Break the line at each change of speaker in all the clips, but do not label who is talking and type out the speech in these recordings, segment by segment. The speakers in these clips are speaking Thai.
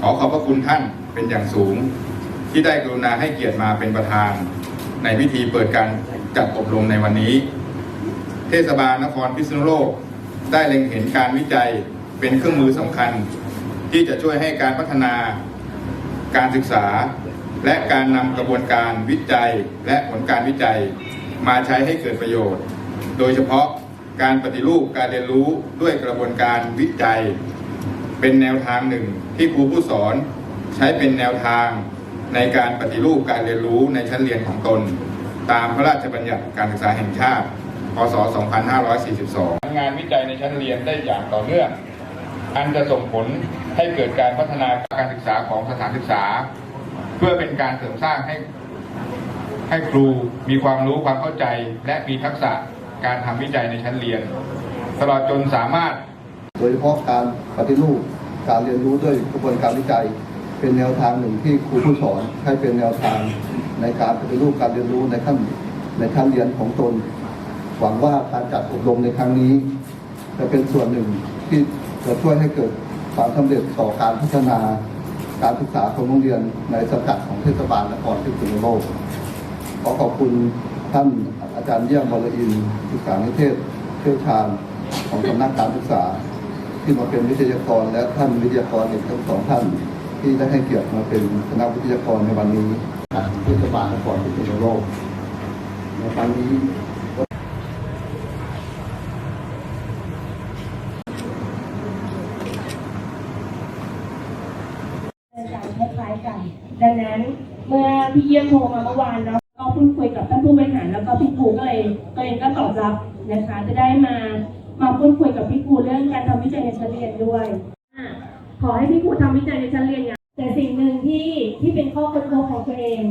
ขอขอบพระคุณท่านเป็นอย่างสูง ที่ได้กรุณาให้เกียรติมาเป็นประธาน ในพิธีเปิดการจัดอบรมในวันนี้ เทศบาลนครพิษณุโลก ได้เล็งเห็นการวิจัยเป็นเครื่องมือสำคัญ ที่จะช่วยให้การพัฒนาการศึกษา และการนำกระบวนการวิจัยและผลการวิจัย มาใช้ให้เกิดประโยชน์ โดยเฉพาะการปฏิรูปการเรียนรู้ด้วยกระบวนการวิจัย เป็นแนวทางหนึ่งที่ครูผู้สอนใช้เป็นแนวทางในการปฏิรูปการเรียนรู้ในชั้นเรียนของตน ตามพระราชบัญญัติการศึกษาแห่งชาติ พศ 2542 งานวิจัยในชั้นเรียนได้อย่างต่อเนื่อง อันจะส่งผลให้เกิดการพัฒนาการศึกษาของสถานศึกษา เพื่อเป็นการเสริมสร้างให้ให้ครูมีความรู้ความเข้าใจ และมีทักษะการทำวิจัยในชั้นเรียน ตลอดจนสามารถ
โดยเฉพาะการปฏิรูปการเรียนรู้ด้วยกระบวนการวิจัย เป็นแนวทางหนึ่งที่ครูผู้สอนใช้เป็นแนวทางในการปฏิรูปการเรียนรู้ในขั้นในขั้นเรียนของตน หวังว่าการจัดอบรมในครั้งนี้ จะเป็นส่วนหนึ่งที่จะช่วยให้เกิดความสำเร็จต่อการพัฒนาการศึกษาของโรงเรียนในสังกัดของเทศบาลนครพิษณุโลกขอขอบคุณท่านอาจารย์เยี่ยมวรอินศึกษานิเทศเชี่ยวชาญของสำนักการศึกษา ที่มาเป็นวิทยากรและท่านวิทยากรอีกทั้งสองท่าน ที่ได้ให้เกียรติมาเป็นคณะวิทยากรในวันนี้ของเทศบาลนครพิษณุโลกในครั้งนี้
การคล้ายๆกัน ดังนั้นเมื่อพี่เยี่ยมโทรมาเมื่อวานเนาะก็พูดคุยกับท่านผู้บริหารแล้วก็พี่ครูก็เลยตัวเองก็ตอบรับนะคะ จะได้มา มาพูดคุยกับพี่ครูเรื่องการทำวิจัยในชั้นเรียนด้วยอะขอให้พี่ครูทำวิจัยในชั้นเรียนอย่างแต่สิ่งหนึ่งที่ที่เป็นข้อค้นพบของตัวเอง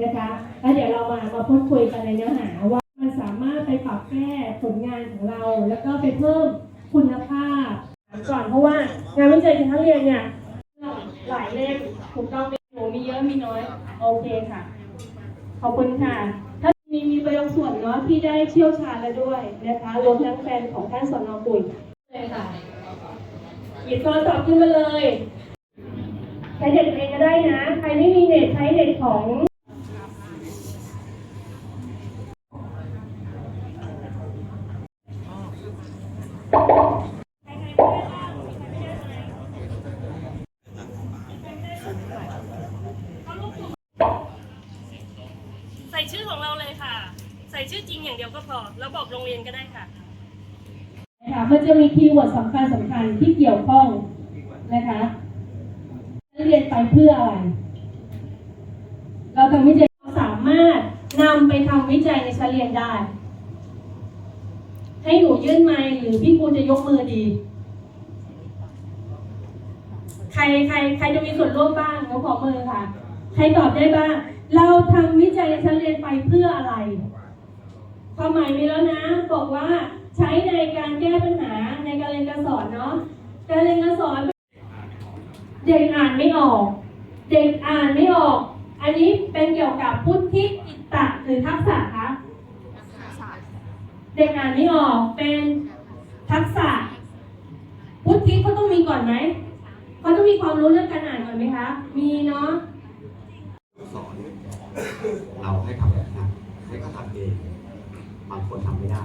นะคะแล้วเดี๋ยวเรามามาพูดคุยกันในเนื้อหาว่ามันสามารถไปปรับแก้ผลงานของเรา แล้วก็ไปเพิ่มคุณภาพ ก่อนเพราะว่างานวิจัยในชั้นเรียนเนี่ยหลายเล่มถูกต้องไหมหนูมีเยอะมีน้อย โอเคค่ะ ขอบคุณค่ะ ได้เชี่ยวชาญแล้วด้วยนะคะรวมทั้งแฟนของท่านสนปุ๋ยเลยค่ะหยิบโทรศัพท์ขึ้นมาเลยใช้เน็ตเองก็ได้นะ ใครไม่มีเน็ตใช้เน็ตของ
ใส่ชื่อของเราเลยค่ะ ส่ชื่อจริงอย่างเดียวก็พอ แล้วบอกโรงเรียนก็ได้ค่ะ
นะคะมันจะมีคีย์เวิร์ดสำคัญสำคัญที่เกี่ยวข้องนะคะเรียนไปเพื่ออะไร เราทำวิจัยเราสามารถนำไปทำวิจัยในชั้นเรียนได้ ให้หนูยื่นไมค์หรือพี่ครูจะยกมือดี ใครใครใครจะมีส่วนร่วมบ้างยกขอมือค่ะ ใครตอบได้บ้าง เราทำวิจัยในชั้นเรียนไปเพื่ออะไร ความหมายมีแล้วนะ บอกว่าใช้ในการแก้ปัญหาในการเรียนการสอนเนาะการเรียนการสอน เด็กอ่านไม่ออก เด็กอ่านไม่ออก อันนี้เป็นเกี่ยวกับพุทธิอิตตะหรือทักษะคะเด็กอ่านไม่ออกเป็นทักษะ พุทธิเขาต้องมีก่อนไหมเขาต้องมีความรู้เรื่องการอ่านก่อนไหมคะ มีเนาะ
สอนเราให้ทำแบบนั้นให้เขาทำเอง บางคนทำไม่ได้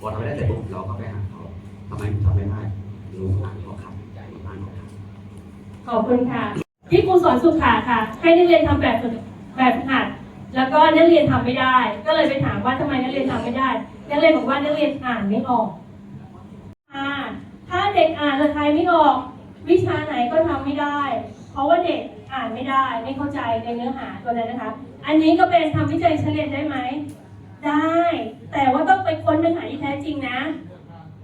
พอทำไม่ได้แต่ปุ๊บเราก็ไปหาเขาทำไมถึงทำไม่ได้รู้อ่านเขาครับอ่านเขาครับ
ขอบคุณค่ะที่ครูสอนสุขาค่ะ ให้นักเรียนทำแบบแบบหัด แล้วก็นักเรียนทำไม่ได้ ก็เลยไปถามว่าทำไมนักเรียนทำไม่ได้นักเรียนบอกว่านักเรียนอ่านไม่ออกอ่าถ้าเด็กอ่านระคายไม่ออก วิชาไหนก็ทำไม่ได้ เพราะว่าเด็กอ่านไม่ได้ไม่เข้าใจในเนื้อหาตัวนั้นนะคะ อันนี้ก็เป็นทำวิจัยเฉลี่ยได้ไหมได้ แต่ว่าต้องไปค้นปัญหาที่แท้จริงนะ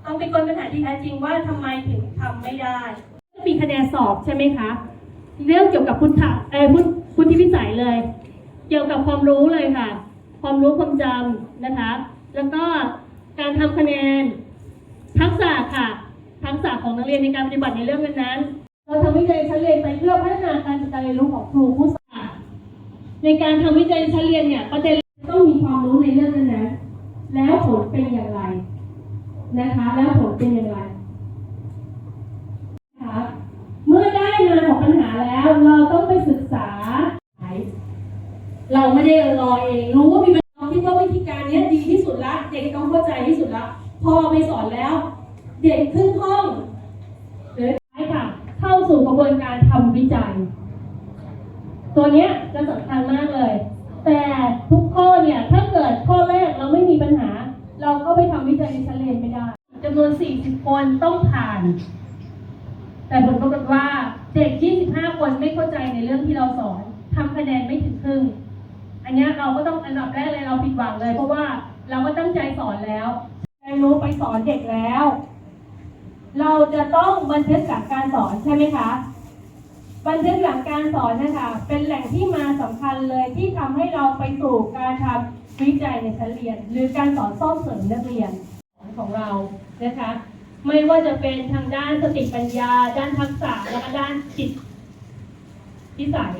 ต้องไปค้นปัญหาที่แท้จริงว่าทำไมถึงทำไม่ได้มีคะแนนสอบใช่ไหมคะ เรื่องเกี่ยวกับพุทธะเอ่อพุทธพุทธิวิสัยเลย เกี่ยวกับความรู้เลยค่ะ ความรู้ความจำนะคะ แล้วก็การทำคะแนนทักษะค่ะ ทักษะของนักเรียนในการปฏิบัติในเรื่องนั้นๆเราทำวิจัยชั้นเรียนไปเพื่อพัฒนาการจัดการเรียนรู้ของครูผู้สอนในการทำวิจัยชั้นเรียนเนี่ยประเด็นต้องมีความรู้ในเรื่องนั้นๆ แล้วผลเป็นอย่างไร นะคะ แล้วผลเป็นอย่างไรคะเมื่อได้งานของปัญหาแล้วเราต้องไปศึกษา เราไม่ได้รอเอง รู้ว่ามีเราคิดว่าวิธีการนี้ดีที่สุดละเด็กต้องเข้าใจที่สุดละพอไปสอนแล้ว เด็กขึ้นห้องหรือใช่ค่ะ เข้าสู่กระบวนการทำวิจัย ตัวเนี้ยจะสำคัญมากเลย แต่ทุก เราก็ไปทำวิจัยในชั้นเรียนไม่ได้จำนวน 40 คนต้องผ่าน แต่ผลปรากฏว่าเด็ก 25 คนไม่เข้าใจในเรื่องที่เราสอนทำคะแนนไม่ถึงครึ่ง อันนี้เราก็ต้องอันดับแรกเลยเราผิดหวังเลย เพราะว่าเราก็ตั้งใจสอนแล้วใจรู้ไปสอนเด็กแล้ว เราจะต้องบันทึกหลักการสอนใช่ไหมคะบันทึกหลักการสอนนะคะเป็นแหล่งที่มาสำคัญเลยที่ทำให้เราไปสู่การทำ วิจัยในชั้นเรียน หรือการสอนซ่อมเสริมนักเรียนของเรานะคะ ไม่ว่าจะเป็นทางด้านสติปัญญา ด้านทักษะและก็ด้านจิตวิสัย